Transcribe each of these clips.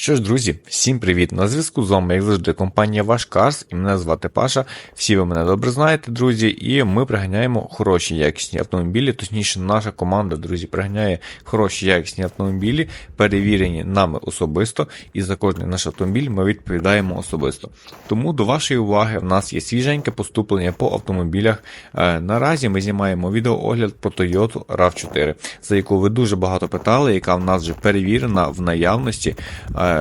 Що ж, друзі, всім привіт! На зв'язку з вами, як завжди, компанія Ваш Карс, і мене звати Паша. Всі ви мене добре знаєте, друзі, і ми приганяємо хороші якісні автомобілі. Точніше, наша команда, друзі, приганяє хороші якісні автомобілі, перевірені нами особисто, і за кожний наш автомобіль ми відповідаємо особисто. Тому до вашої уваги в нас є свіженьке поступлення по автомобілях. Е, Наразі ми знімаємо відеоогляд про Toyota RAV4, за яку ви дуже багато питали, яка в нас вже перевірена в наявності.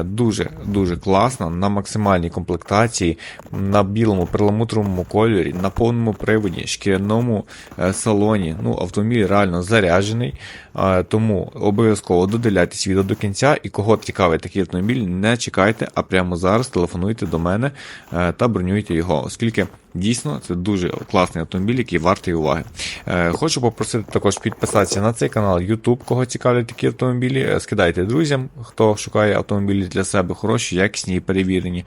Е, Дуже дуже класна на максимальній комплектації, на білому перламутровому кольорі, на повному приводі, шкіряному е, салоні. Ну, автомобіль реально заряджений. Е, Тому обов'язково додивляйтесь відео до кінця. І кого цікавить такий автомобіль, не чекайте, а прямо зараз телефонуйте до мене е, та бронюйте його, оскільки. Дійсно, це дуже класний автомобіль, який вартий уваги. Е, хочу попросити також підписатися на цей канал YouTube, кого цікавлять такі автомобілі. Е, Скидайте друзям, хто шукає автомобілі для себе хороші, якісні і перевірені.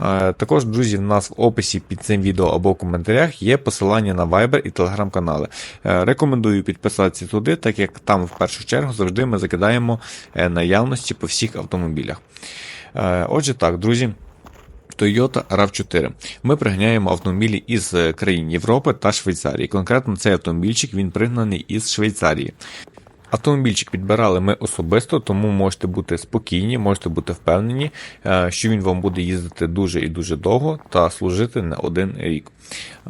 Е, також, друзі, в нас в описі під цим відео або в коментарях є посилання на Viber і Telegram канали. Рекомендую підписатися туди, так як там в першу чергу завжди ми закидаємо наявності по всіх автомобілях. Отже, так, друзі. Toyota RAV4. Ми приганяємо автомобілі із е, країн Європи та Швейцарії. Конкретно цей автомобільчик він пригнаний із Швейцарії. Автомобільчик підбирали ми особисто, тому можете бути спокійні, можете бути впевнені, е, що він вам буде їздити дуже і дуже довго та служити не один рік.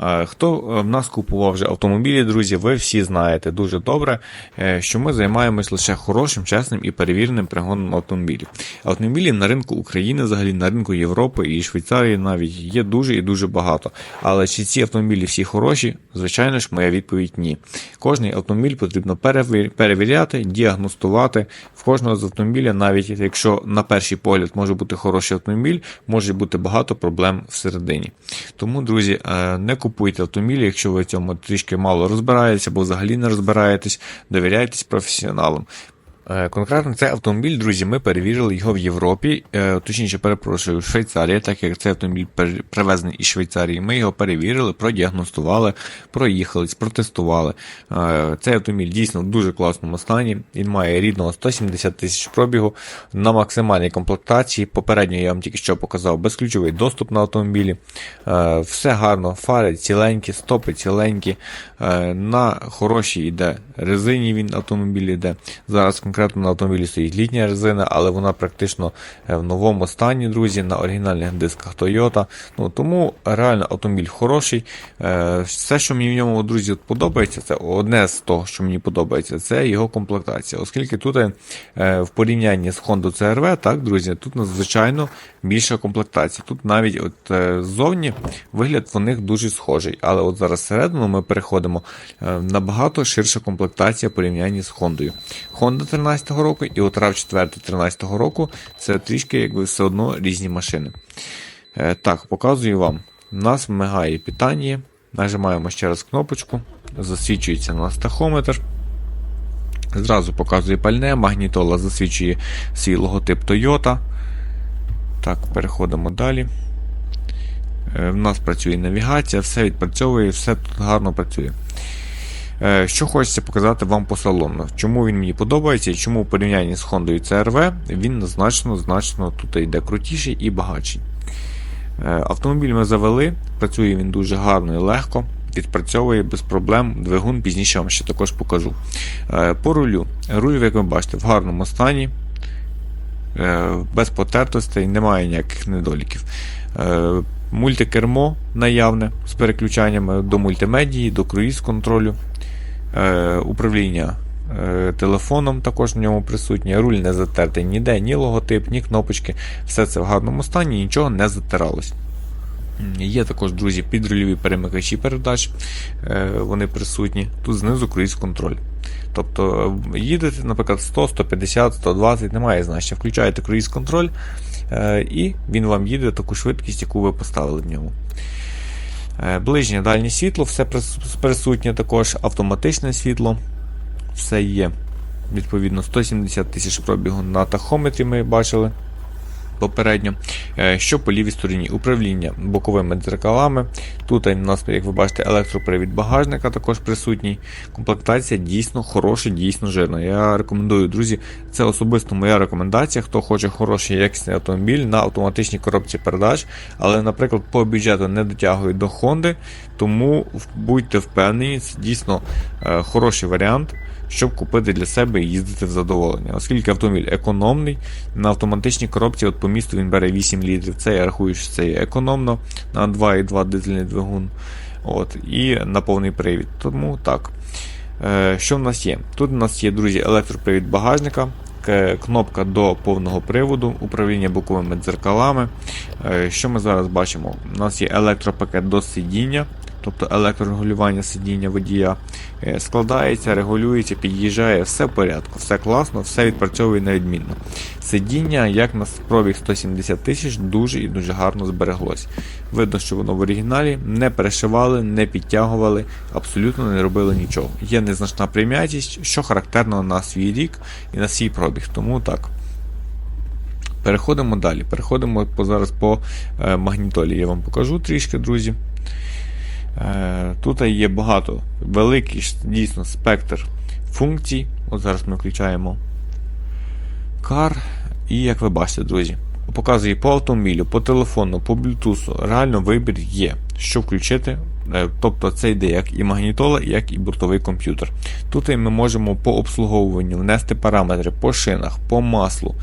Е, Хто в нас купував вже автомобілі, друзі, ви всі знаєте дуже добре, е, що ми займаємось лише хорошим, чесним і перевіреним пригоном автомобілів. Автомобілів на ринку України, взагалі на ринку Європи і Швейцарії навіть є дуже і дуже багато. Але чи ці автомобілі всі хороші? Звичайно ж, моя відповідь ні. Кожний автомобіль потрібно перевір- перевіряти, діагностувати. В кожного з автомобіля, навіть якщо на перший погляд може бути хороший автомобіль, може бути багато проблем всередині. Тому, друзі, е, не купуйте автомобілі, якщо ви в цьому трішки мало розбираєтеся або взагалі не розбираєтесь, довіряйтесь професіоналам. Е, Конкретно цей автомобіль, друзі, ми перевірили його в Європі, е, точніше, перепрошую, в Швейцарії, так як цей автомобіль привезений із Швейцарії. Ми його перевірили, продіагностували, проїхались, протестували. Е, Цей автомобіль дійсно в дуже класному стані. Він має рідного 170 тисяч пробігу на максимальній комплектації. Попередньо я вам тільки що показав безключовий доступ на автомобілі. Все гарно, фари ціленькі, стопи ціленькі. На хорошій йде резині він автомобіль йде. Зараз конкретно на автомобілі стоїть літня резина, але вона практично е, в новому стані, друзі, на оригінальних дисках Toyota. Ну, тому реально автомобіль хороший. Е, Все, що мені в ньому, друзі, подобається, це одне з того, що мені подобається, це його комплектація. Оскільки тут е, в порівнянні з Honda CRV, так, друзі, тут надзвичайно більша комплектація. Тут навіть от ззовні вигляд в них дуже схожий. Але от зараз всередину ми переходимо набагато ширша комплектація в порівнянні з Хондою. Honda 13-го року і от RAV4 13-го року це трішки якби все одно різні машини. Е, Так, показую вам. У нас мигає питання. Нажимаємо ще раз кнопочку, засвічується у нас тахометр. Зразу показує пальне, магнітола засвічує свій логотип Toyota. Так, переходимо далі. Е, В нас працює навігація, все відпрацьовує, все тут гарно працює. Е, Що хочеться показати вам по салону. Чому він мені подобається і чому в порівнянні з Honda CRV він значно значно тут йде крутіший і багатший. Е, Автомобіль ми завели, працює він дуже гарно і легко, відпрацьовує без проблем. Двигун пізніше вам ще також покажу. Е, По рулю. Руль, як ви бачите, в гарному стані, без потертостей, немає ніяких недоліків. Мультикермо наявне з переключаннями до мультимедії, до круїз контролю. Е, Управління е, телефоном також в ньому присутнє. Руль не затертий ніде, ні логотип, ні кнопочки. Все це в гарному стані, нічого не затиралось. Є також, друзі, підрульові перемикачі передач, е, вони присутні. Тут знизу круїз контроль. Тобто їдете, наприклад, 100, 150, 120, немає значення. Включаєте круїз контроль, е, і він вам їде таку швидкість, яку ви поставили в ньому. Е, Ближнє дальнє світло, все присутнє також, автоматичне світло, все є. Відповідно, 170 тисяч пробігу на тахометрі ми бачили. Попередньо, Е, що по лівій стороні управління боковими дзеркалами. Тут у нас, як ви бачите, електропривід багажника також присутній. Комплектація дійсно хороша, дійсно жирна. Я рекомендую, друзі, це особисто моя рекомендація. Хто хоче хороший якісний автомобіль на автоматичній коробці передач, але, наприклад, по бюджету не дотягують до Honda, тому будьте впевнені, це дійсно е, хороший варіант щоб купити для себе і їздити в задоволення. Оскільки автомобіль економний, на автоматичній коробці от по місту він бере 8 літрів. Це я рахую, що це є економно на 2,2 дизельний двигун. От, І на повний привід. Тому так. Е, Що в нас є? Тут у нас є, друзі, електропривід багажника. Кнопка до повного приводу, управління боковими дзеркалами. Е, Що ми зараз бачимо? У нас є електропакет до сидіння, тобто електрорегулювання сидіння водія. Е, Складається, регулюється, під'їжджає, все в порядку, все класно, все відпрацьовує на відмінно. Сидіння, як на пробіг 170 тисяч, дуже і дуже гарно збереглось. Видно, що воно в оригіналі не перешивали, не підтягували, абсолютно не робили нічого. Є незначна прим'ятість, що характерно на свій рік і на свій пробіг. Тому так. Переходимо далі. Переходимо зараз по е, магнітолі. Я вам покажу трішки, друзі. Е, тут є багато великий дійсно спектр функцій. От зараз ми включаємо Car. І як ви бачите, друзі, показує по автомобілю, по телефону, по Bluetooth. Реально вибір є, що включити. Е, тобто це йде як і магнітола, як і бортовий комп'ютер. Тут ми можемо по обслуговуванню внести параметри по шинах, по маслу,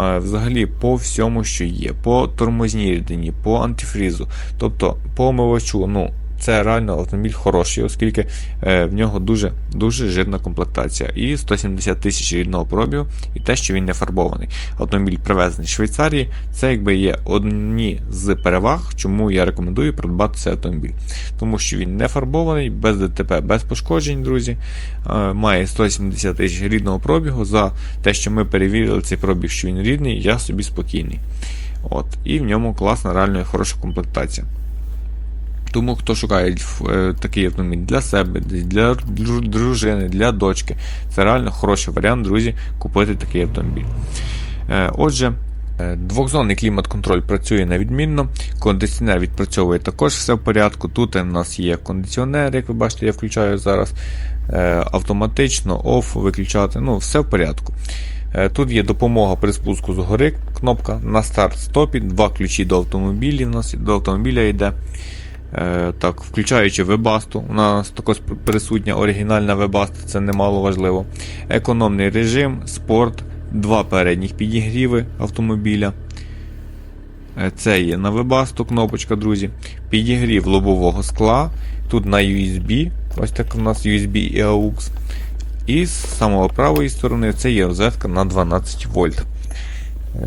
е, взагалі по всьому, що є, по тормозній рідині, по антифрізу, тобто по омивачу. ну, це реально автомобіль хороший, оскільки е, в нього дуже дуже жирна комплектація. І 170 тисяч рідного пробігу, і те, що він не фарбований. Автомобіль привезений з Швейцарії, це якби є одні з переваг, чому я рекомендую придбати цей автомобіль. Тому що він не фарбований, без ДТП, без пошкоджень, друзі. Е, має 170 тисяч рідного пробігу. За те, що ми перевірили цей пробіг, що він рідний, я собі спокійний. От, І в ньому класна, реально хороша комплектація. Тому хто шукає е, такий автомобіль для себе, для дружини, для дочки, це реально хороший варіант, друзі, купити такий автомобіль. Е, отже, е, двохзонний клімат-контроль працює невідмінно, кондиціонер відпрацьовує також все в порядку. Тут у нас є кондиціонер, як ви бачите, я включаю зараз автоматично, оф, виключати, ну, все в порядку. Тут є допомога при спуску з гори, кнопка на старт-стопі, два ключі до автомобіля, до автомобіля йде. Е, так, Включаючи вебасту, у нас також присутня оригінальна вебаста, це немало важливо. Економний режим, спорт, два передніх підігріви автомобіля. Е, це є на вебасту кнопочка, друзі. Підігрів лобового скла. Тут на USB, ось так у нас USB і AUX. І з самого правої сторони це є розетка на 12 вольт.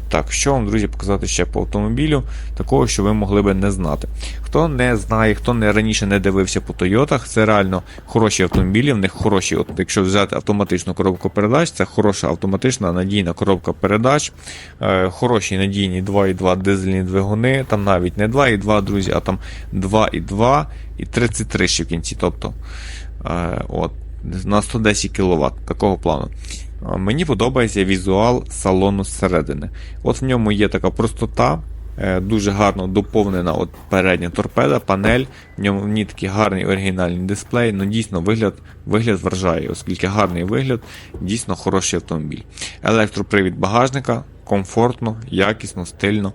Так, що вам, друзі, показати ще по автомобілю, такого, що ви могли би не знати. Хто не знає, хто не раніше не дивився по Тойотах, це реально хороші автомобілі, в них хороші, от якщо взяти автоматичну коробку передач, це хороша автоматична надійна коробка передач, е, хороші надійні 2,2 дизельні двигуни, там навіть не 2,2, друзі, а там 2,2 і 33 ще в кінці. тобто, е, от, На 110 кВт такого плану. Мені подобається візуал салону зсередини. От в ньому є така простота, е, дуже гарно доповнена от передня торпеда, панель. В ньому в ній такий гарний оригінальний дисплей. Ну дійсно вигляд вигляд вражає, оскільки гарний вигляд, дійсно хороший автомобіль. Електропривід багажника, комфортно, якісно, стильно.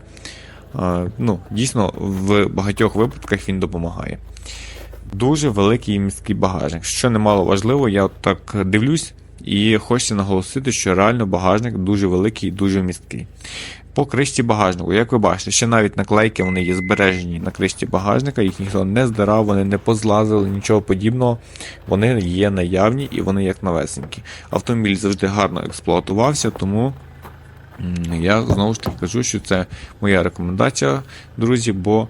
Ну, Дійсно, в багатьох випадках він допомагає. Дуже великий міський багажник. Що немало важливо, я от так дивлюсь. І хочеться наголосити, що реально багажник дуже великий і дуже місткий. По кришці багажнику, як ви бачите, ще навіть наклейки вони є збережені на кришці багажника, їх ніхто не здирав, вони не позлазили, нічого подібного. Вони є наявні і вони як навесенькі. Автомобіль завжди гарно експлуатувався, тому я знову ж таки кажу, що це моя рекомендація, друзі, бо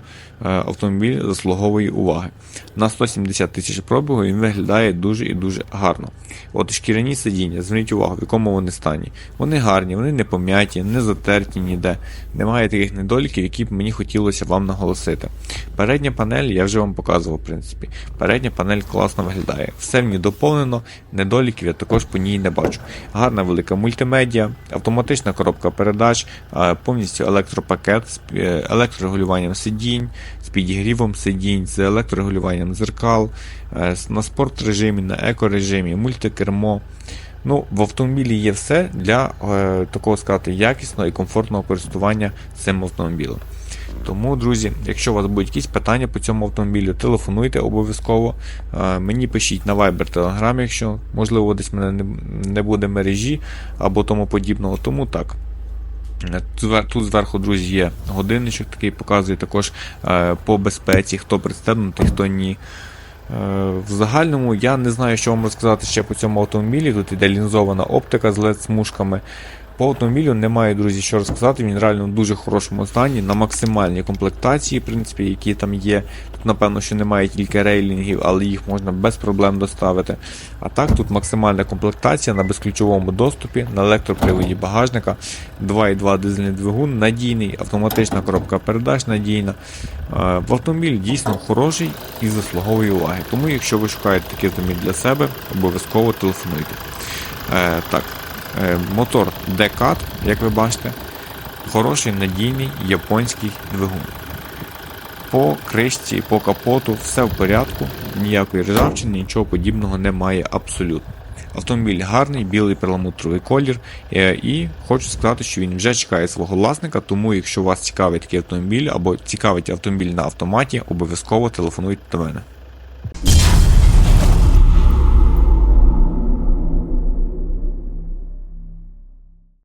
автомобіль заслуговує уваги. На 170 тисяч пробігу він виглядає дуже і дуже гарно. От шкіряні сидіння, зверніть увагу, в якому вони стані. Вони гарні, вони не пом'яті, не затерті ніде. Немає таких недоліків, які б мені хотілося вам наголосити. Передня панель я вже вам показував, в принципі. Передня панель класно виглядає. Все в ній доповнено, недоліків я також по ній не бачу. Гарна велика мультимедіа, автоматична коробка передач, е, повністю електропакет з е, електрорегулюванням сидінь, підігрівом сидінь, з електрорегулюванням зеркал, е, на спорт режимі, на еко режимі, мультикермо. Ну, в автомобілі є все для е, такого сказати якісного і комфортного користування цим автомобілем. Тому, друзі, якщо у вас будуть якісь питання по цьому автомобілю, телефонуйте обов'язково. Е, Мені пишіть на Viber Telegram, якщо можливо десь мене не, не буде мережі або тому подібного. Тому так. Тут зверху, друзі, є годинничок, такий показує також е, по безпеці, хто представлений, хто ні. Е, В загальному я не знаю, що вам розказати ще по цьому автомобілі. Тут іде лінзована оптика з LED-смужками. По автомобілю немає, друзі, що розказати. Він реально в дуже хорошому стані, на максимальній комплектації, в принципі, які там є. Тут, напевно, що немає тільки рейлінгів, але їх можна без проблем доставити. А так, тут максимальна комплектація на безключовому доступі, на електроприводі багажника, 2,2 дизельний двигун, надійний, автоматична коробка передач надійна. Е, автомобіль дійсно хороший і заслуговує уваги. Тому, якщо ви шукаєте такий автомобіль для себе, обов'язково телефонуйте. Е, так, мотор Decat, як ви бачите, хороший надійний японський двигун. По кришці, по капоту все в порядку, ніякої ржавчини, нічого подібного немає абсолютно. Автомобіль гарний, білий перламутровий колір, е, і хочу сказати, що він вже чекає свого власника, тому якщо вас цікавить такий автомобіль або цікавить автомобіль на автоматі, обов'язково телефонуйте до мене.